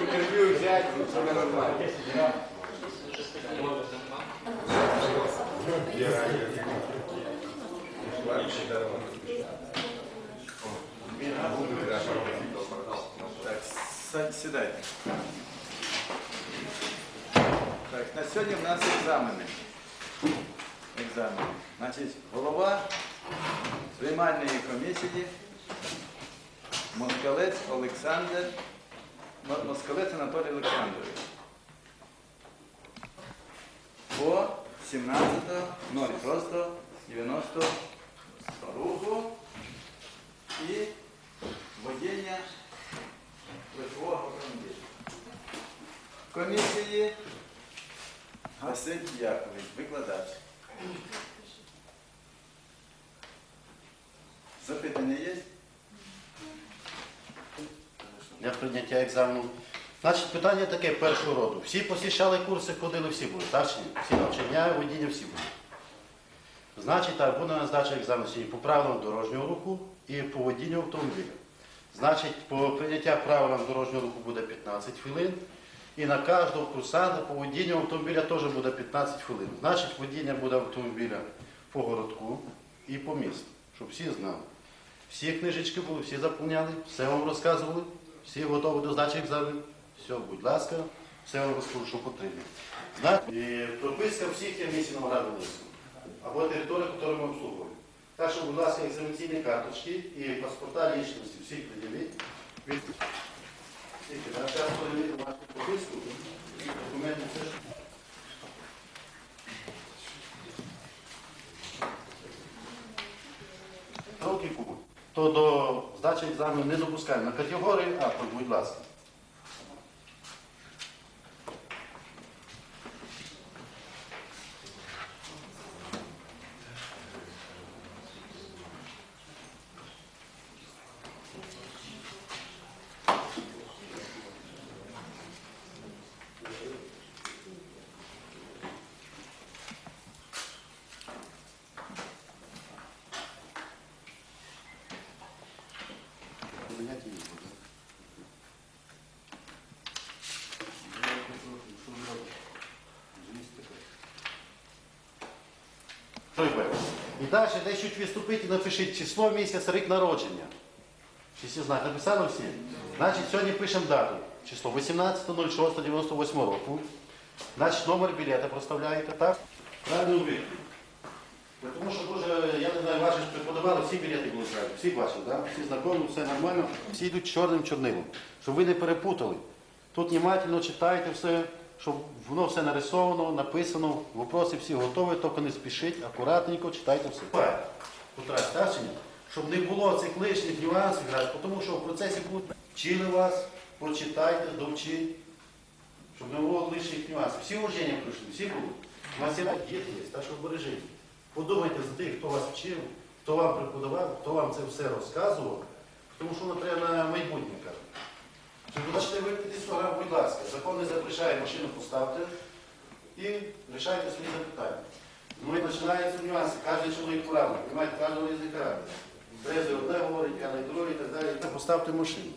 Интервью взять, все нормально. Так, са- сідайте. Так, на сьогодні в нас екзамени. Екзамени. Значить, голова приймальної комісії Москалець Олександр, Москалець Анатолій Олександрович. По 17.06.90 руху і водіння легкого автомобіля. Комісії Василь Якович, викладач. Запитання є? Для прийняття екзамену. Значить, питання таке першого роду. Всі посіщали курси, ходили, всі були, так чи ні? Всі навчання, водіння, всі були. Значить, так, буде на здача екзамену сьогодні по правилам дорожнього руху і по водінню автомобіля. Значить, по прийняття правилам дорожнього руху буде 15 хвилин. І на кожного курсанта по водінню автомобіля теж буде 15 хвилин. Значить, водіння буде автомобіля по городку і по місту, щоб всі знали. Всі книжечки були, всі заповняли, все вам розказували, всі готові до здачі екзамену. Все, будь ласка, все розкажу, що потрібно. І прописка всіх є в місті Новоград-Волинському, або території, яку ми обслуговуємо. Так що, будь ласка, екзаменаційні карточки і паспорта лічності всіх приділіть. Всіх, да, зараз перевіримо вашу прописку, документи, все ж. То до здачі екзамену не допускаємо. На категорії А, то, будь ласка. Поняття не буде. І далі, де чуть відступити, напишіть число, місяць, рік народження. Чи всі знають, написали всі? Значить, сьогодні пишемо дату. Число 18.06.98 року. Значить, номер білета проставляєте, так? Правильно ви. Тому що дуже, я не знаю, ваші ж преподавали, всі білети були правильні, всі бачили, да? всі знайомі, все нормально. Всі йдуть чорним чорнилом, щоб ви не перепутали. Тут внимательно читайте все, щоб воно все нарисовано, написано, вопроси всі готові, тільки не спішіть, акуратненько читайте все. Ні? Щоб не було цих лишніх нюансів, тому що в процесі будуть вчили вас, почитайте, довчіть, щоб не було лишніх нюансів. Всі воження пройшли, всі були. У вас є діти так що бережіть. Подумайте за тих, хто вас вчив, хто вам преподавав, хто вам це все розказував, тому що воно треба на майбутнє каже. Чи ви випити 100 грам, будь ласка, закон не запрещає, машину поставте і рішайте свої запитання. Ну і починаються нюанси, кожен чоловік правильно, приймайте кожного язика. Трезвий одне говорить, а не друге і так далі. Поставте машину.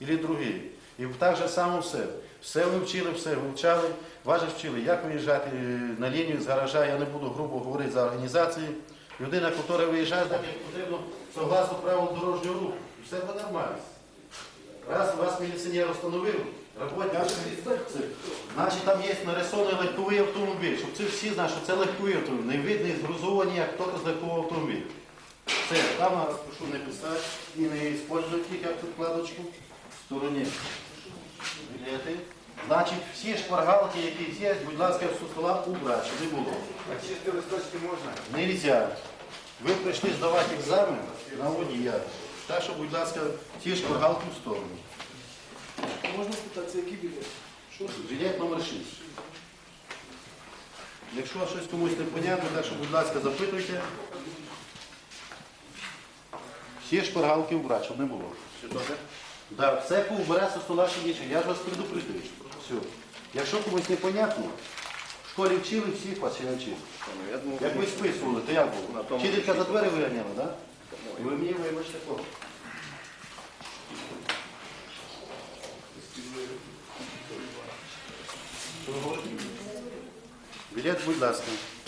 Ілі другий. І так же само все. Все ви вчили, все вивчали, вас же вчили, як виїжджати на лінію з гаража, я не буду грубо говорити за організації. Людина, яка виїжджає, так як потрібно, согласно правил дорожнього руху. І все буде нормально. Раз вас міліціонер встановив, роботник, значить там є нарисований легковий автомобіль, щоб це всі знали, що це легковий автомобіль. Не видно із грузового ніяк, тільки з легкового автомобіля. Все, там я прошу не писати і не використовувати як вкладочку в стороні. Білети. Значить, всі шпаргалки, які є, будь ласка, з стола убрати, щоб не було. А чисті листочки можна? Нельзя. Ви прийшли здавати екзамен на водія. Так що, будь ласка, ті шпаргалки в сторону. Можна спитатися, які білети? Що? Білет номер 6. Якщо щось комусь не понятно, так що, будь ласка, запитуйте. Всі шпаргалки вбрати, щоб не було. Да, все убере зі стола ще нічого. Я ж вас предупредив. Все. Якщо комусь не понятно, в школі вчили, всіх вас ще не вчили. Як ви списували, то як було? Вчителька за двері виганяла, так? Ми вміємо і ми ж також. Білет, будь.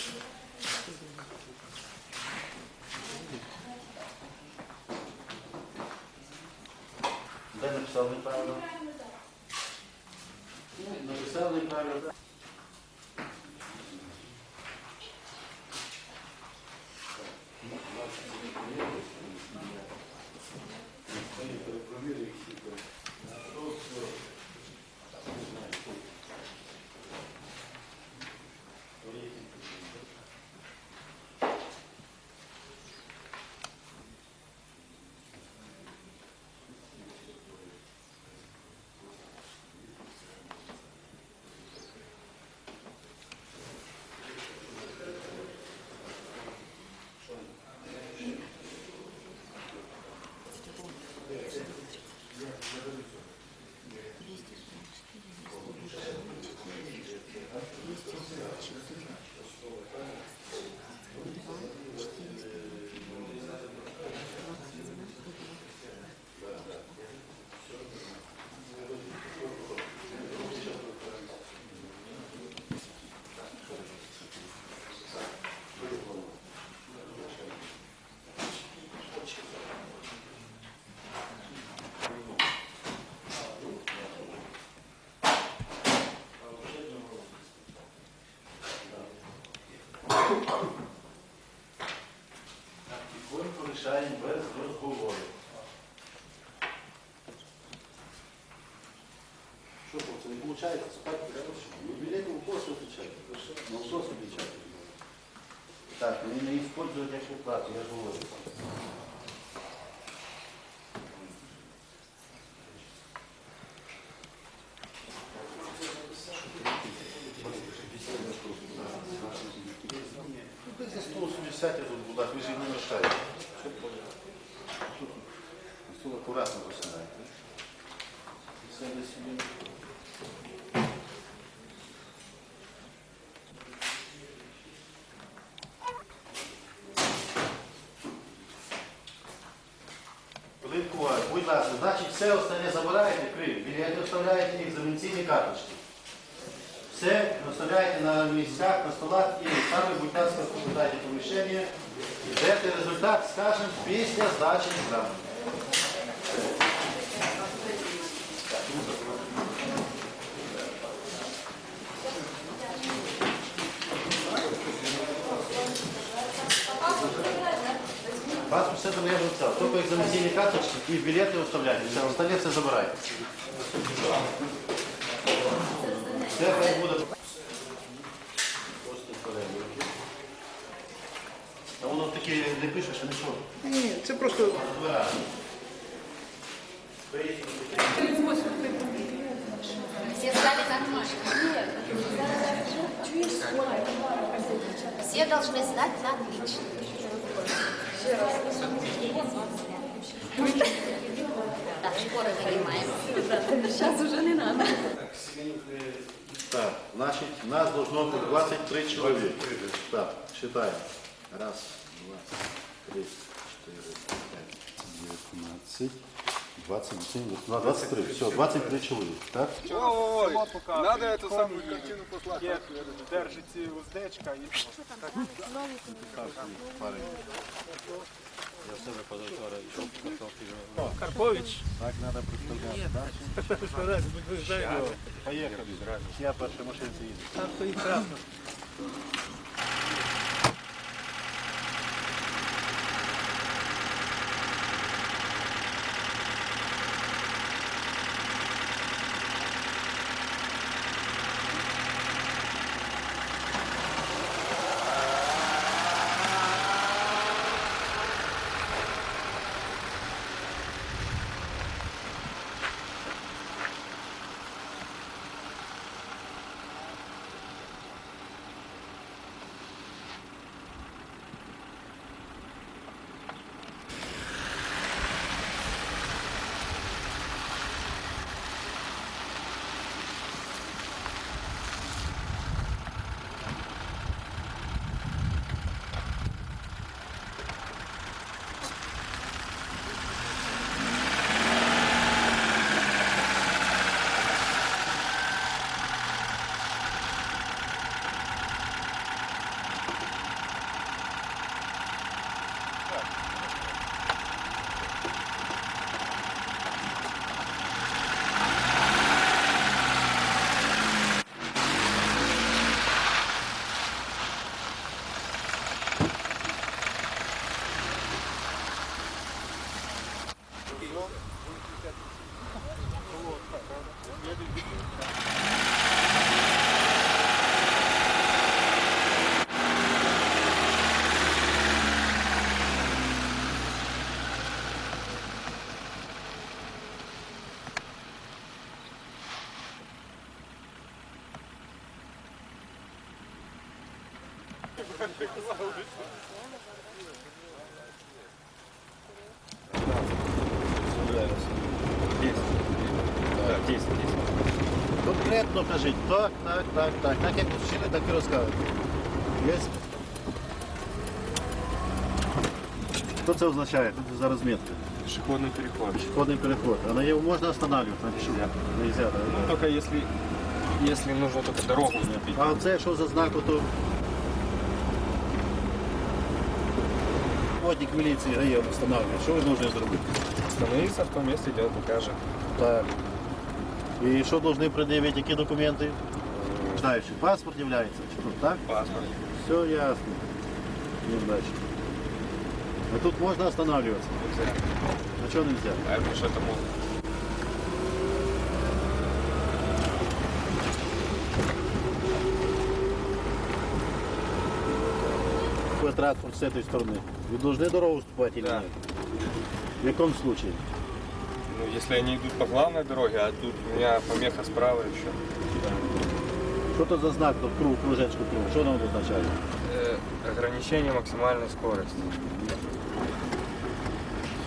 Рішаємо без розговору. Що, хлопці, не виходить? Спати? Ну, білети у косу печати. На косу печати. Так, вони не использують як плату, я ж говорю. Ну, ти за стол собі сядьте тут, будь ласка, ви ж їх не мешаєте. Стол акуратно посідайте. Сяде собі. Хвилинку, будь ласка, значить все остальне забираєте, крім, оставляєте, екзаменційні карточки. Все розставляєте на місцях, на столах і саме, будь ласка, покидайте поміщення. І результат, скажемо, після здачі екзамену. Вас все там я вже написав. Тільки екзаменційні карточки і білети оставляйте. Все, остальне все забирайте. Це хай буде. Просто перевірки. А воно таке не пише, що нічого. Ні, це просто Збирає. Все сдали как Все должны сдать на отлично. Так, шпоры вынимаем. Сейчас уже не надо. Так, значить, нас должно бути 23 человека. Так, считаємо. Раз, два, три, чотири, п'ять, 19, 27, 23. Все, 23 чоловік, так? Ой, надо эту самую картину послать. держить ці уздечка і Карпович. Так, треба представляти. Далі. Поїхали. Я перша машинці їду. Конкретно кажіть, так, так, так, так. Так як вчили, так і розказуйте. Є? Що це означає? Тут за розмітка. Пешеходный переход. Пішохідний переход. А на нього можна останавливати? Нельзя. Нельзя, да? Ну, только если, если нужно только дорогу уступить. А оце що за знак, ото Водник міліції ГАЕ встановлює. Що ви повинні зробити? Остановиться в том месте, где он покажет. Так. І що повинні пред'явити, які документи? Читаючи, паспорт являється, чи тут, так? Паспорт. Все ясно. Идем дальше. А тут можно останавливаться? Нельзя. А что нельзя? А потому что это мол. Какой транспорт с этой стороны? Вы должны дорогу уступать или Да. нет? В каком случае? Ну, если они идут по главной дороге, а тут у меня помеха справа еще. Что это за знак, тут круг, кружечку круг? Что он означает? Э, ограничение максимальной скорости.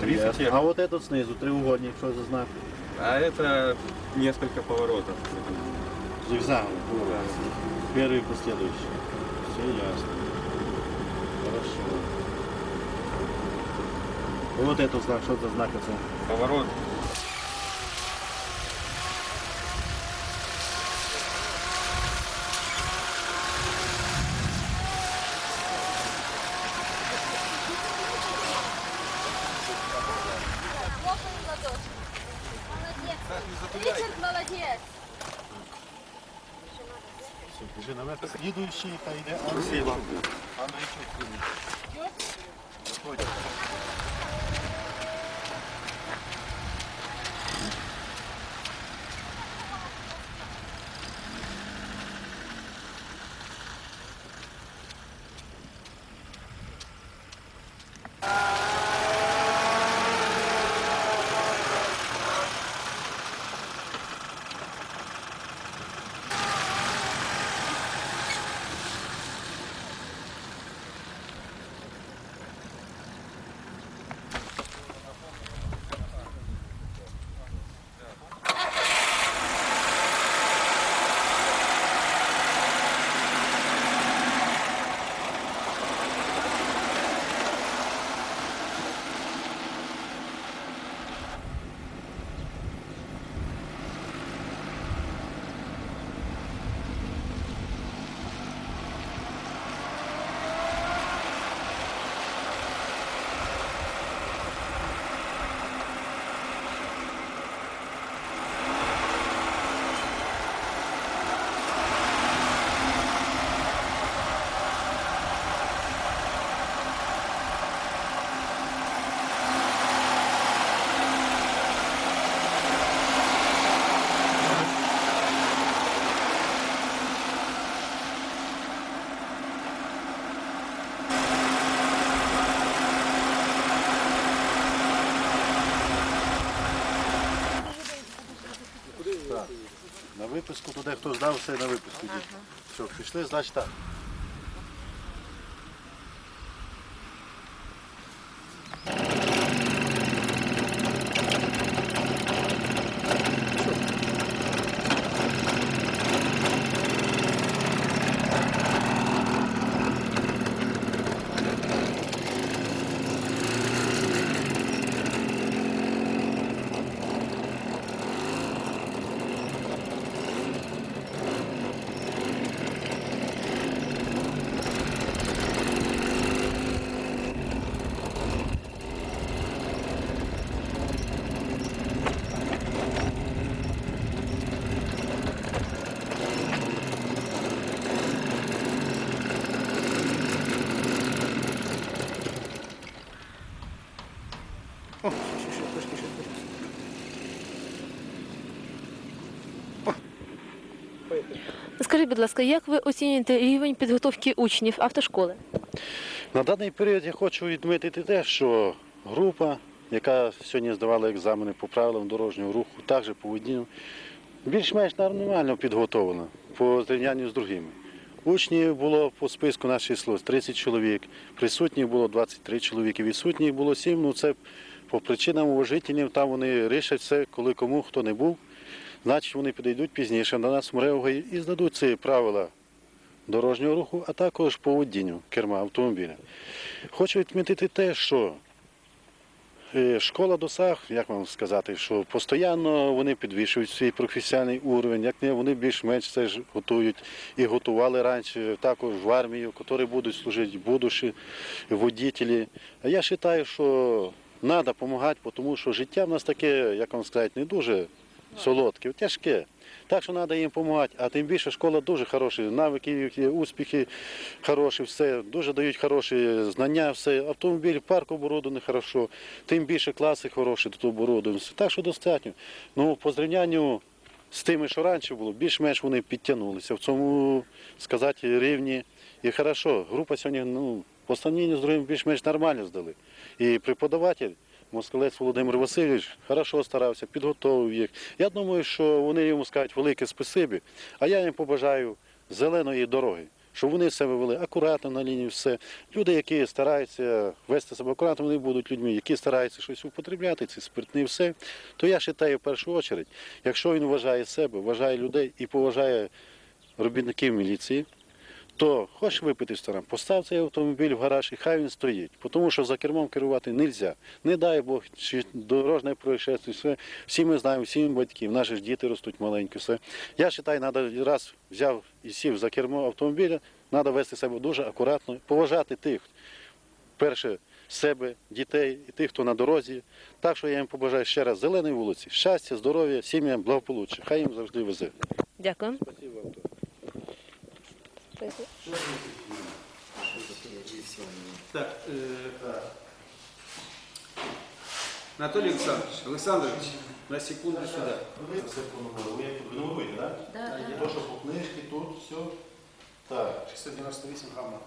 30 Ясно. А вот этот снизу, треугольник, что за знак? А это несколько поворотов. Зигзагом. Первый и последующий. Все ясно. Вот этот знак, что за знак это? Поворот. Хлопаем в ладоши. Молодец. Ричард молодец. Біжи наверх. Слідуючий, хай йде Андрій. Хто здав, все на виписку. йдіть. Все, пішли, значить так. Скажіть, будь ласка, як ви оцінюєте рівень підготовки учнів автошколи? На даний період я хочу відмітити те, що група, яка сьогодні здавала екзамени по правилам дорожнього руху, також по водінню, більш-менш нормально підготовлена по зрівнянню з другими. Учнів було по списку наших число 30 чоловік, присутніх було 23 чоловіки, відсутніх було 7. Ну це по причинам уважительним, там вони рішать все, коли кому хто не був. Значить, вони підійдуть пізніше до нас МРЕО і здадуть ці правила дорожнього руху, а також по водінню керма автомобіля. Хочу відмітити те, що е, школа досаг, як вам сказати, що постійно вони підвищують свій професіональний уровень, як не вони більш-менш це ж готують і готували раніше, також в армію, які будуть служити будущі водителі. А я вважаю, що треба допомагати, тому що життя в нас таке, як вам сказати, не дуже солодке, тяжке. Так що треба їм допомагати. А тим більше школа дуже хороша, навики, успіхи хороші, все, дуже дають хороші знання, все. Автомобіль, парк оборудований хорошо, тим більше класи хороші, тут оборудовані. Так що достатньо. Ну, по зрівнянню з тими, що раніше було, більш-менш вони підтягнулися в цьому, сказати, рівні. І хорошо, група сьогодні, ну, по сравненню з другим більш-менш нормально здали. І преподаватель, Москалець Володимир Васильович хорошо старався, підготовив їх. Я думаю, що вони йому скажуть велике спасибі, а я їм побажаю зеленої дороги, щоб вони себе вели акуратно на лінії, все. Люди, які стараються вести себе акуратно, вони будуть людьми, які стараються щось употребляти, ці спиртні, все. То я вважаю, в першу чергу, якщо він вважає себе, вважає людей і поважає робітників міліції, то хочеш випити в ресторан, постав цей автомобіль в гараж і хай він стоїть. Тому що за кермом керувати не можна. Не дай Бог, чи дорожне происшествие, все. Всі ми знаємо, всі ми батьки, наші ж діти ростуть маленькі. Все. Я вважаю, треба раз взяв і сів за кермо автомобіля, треба вести себе дуже акуратно, поважати тих, перше, себе, дітей і тих, хто на дорозі. Так що я їм побажаю ще раз зеленої вулиці, щастя, здоров'я, сім'ям, благополуччя. Хай їм завжди везе. Дякую. Так, е, Анатолий Александрович, Олександрович, на секунду сюда. Все номеру. Ви як так? Так. То, що по книжці, тут все. Так. 698 гамма.